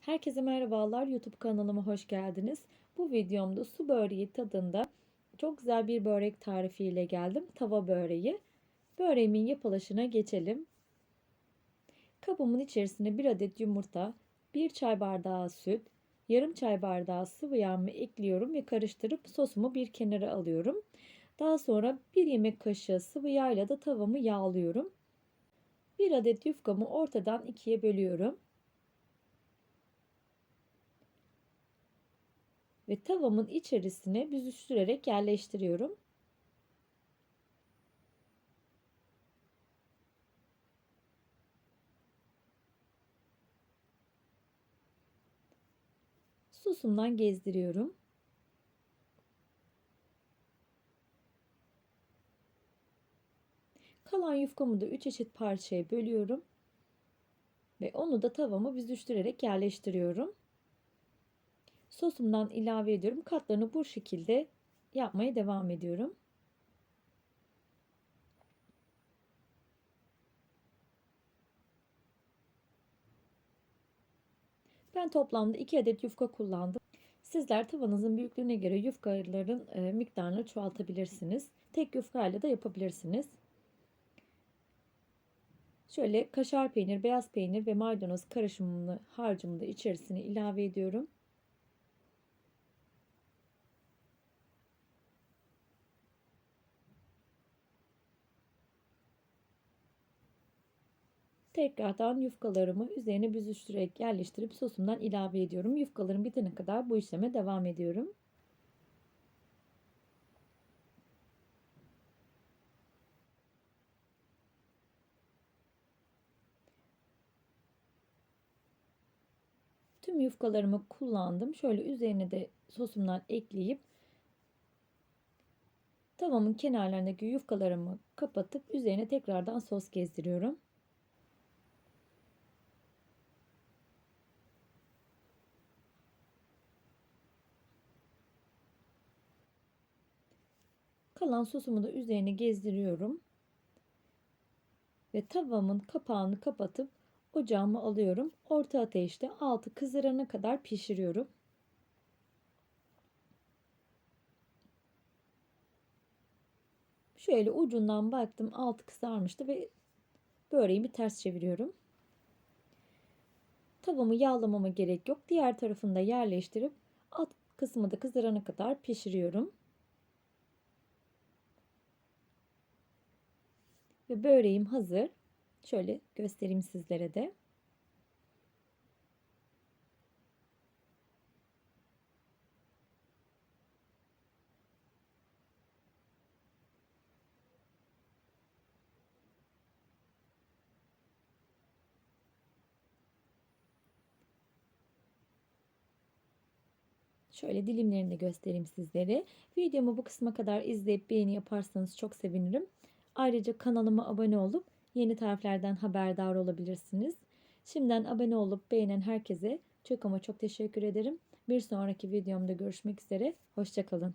Herkese merhabalar. YouTube kanalıma hoş geldiniz. Bu videomda su böreği tadında çok güzel bir börek tarifiyle geldim. Tava böreği. Böreğimin yapılışına geçelim. Kabımın içerisine 1 adet yumurta, 1 çay bardağı süt, yarım çay bardağı sıvı yağımı ekliyorum ve karıştırıp sosumu bir kenara alıyorum. Daha sonra 1 yemek kaşığı sıvı yağ ile de tavamı yağlıyorum. 1 adet yufkamı ortadan ikiye bölüyorum. Ve tavamın içerisine büzüştürerek yerleştiriyorum. Susumdan gezdiriyorum. Kalan yufkamı da 3 eşit parçaya bölüyorum. Ve onu da tavama büzüştürerek yerleştiriyorum sosumdan ilave ediyorum. Katlarını bu şekilde yapmaya devam ediyorum. Ben toplamda 2 adet yufka kullandım. Sizler tavanızın büyüklüğüne göre yufkaların e, miktarını çoğaltabilirsiniz. Tek yufkayla da yapabilirsiniz. Şöyle kaşar peynir, beyaz peynir ve maydanoz karışımını harcımı içerisine ilave ediyorum. Tekrardan yufkalarımı üzerine büzüştürerek yerleştirip sosumdan ilave ediyorum. Yufkalarım bitene kadar bu işleme devam ediyorum. Tüm yufkalarımı kullandım. Şöyle üzerine de sosumdan ekleyip tavamın kenarlarındaki yufkalarımı kapatıp üzerine tekrardan sos gezdiriyorum. Kalan sosumu da üzerine gezdiriyorum. Ve tavamın kapağını kapatıp ocağıma alıyorum. Orta ateşte altı kızarana kadar pişiriyorum. Şöyle ucundan baktım altı kızarmıştı ve böreğimi ters çeviriyorum. Tavamı yağlamama gerek yok. Diğer tarafını da yerleştirip alt kısmı da kızarana kadar pişiriyorum. Ve böreğim hazır. Şöyle göstereyim sizlere de. Şöyle dilimlerini de göstereyim sizlere. Videomu bu kısma kadar izleyip beğeni yaparsanız çok sevinirim. Ayrıca kanalıma abone olup yeni tariflerden haberdar olabilirsiniz. Şimdiden abone olup beğenen herkese çok ama çok teşekkür ederim. Bir sonraki videomda görüşmek üzere. Hoşçakalın.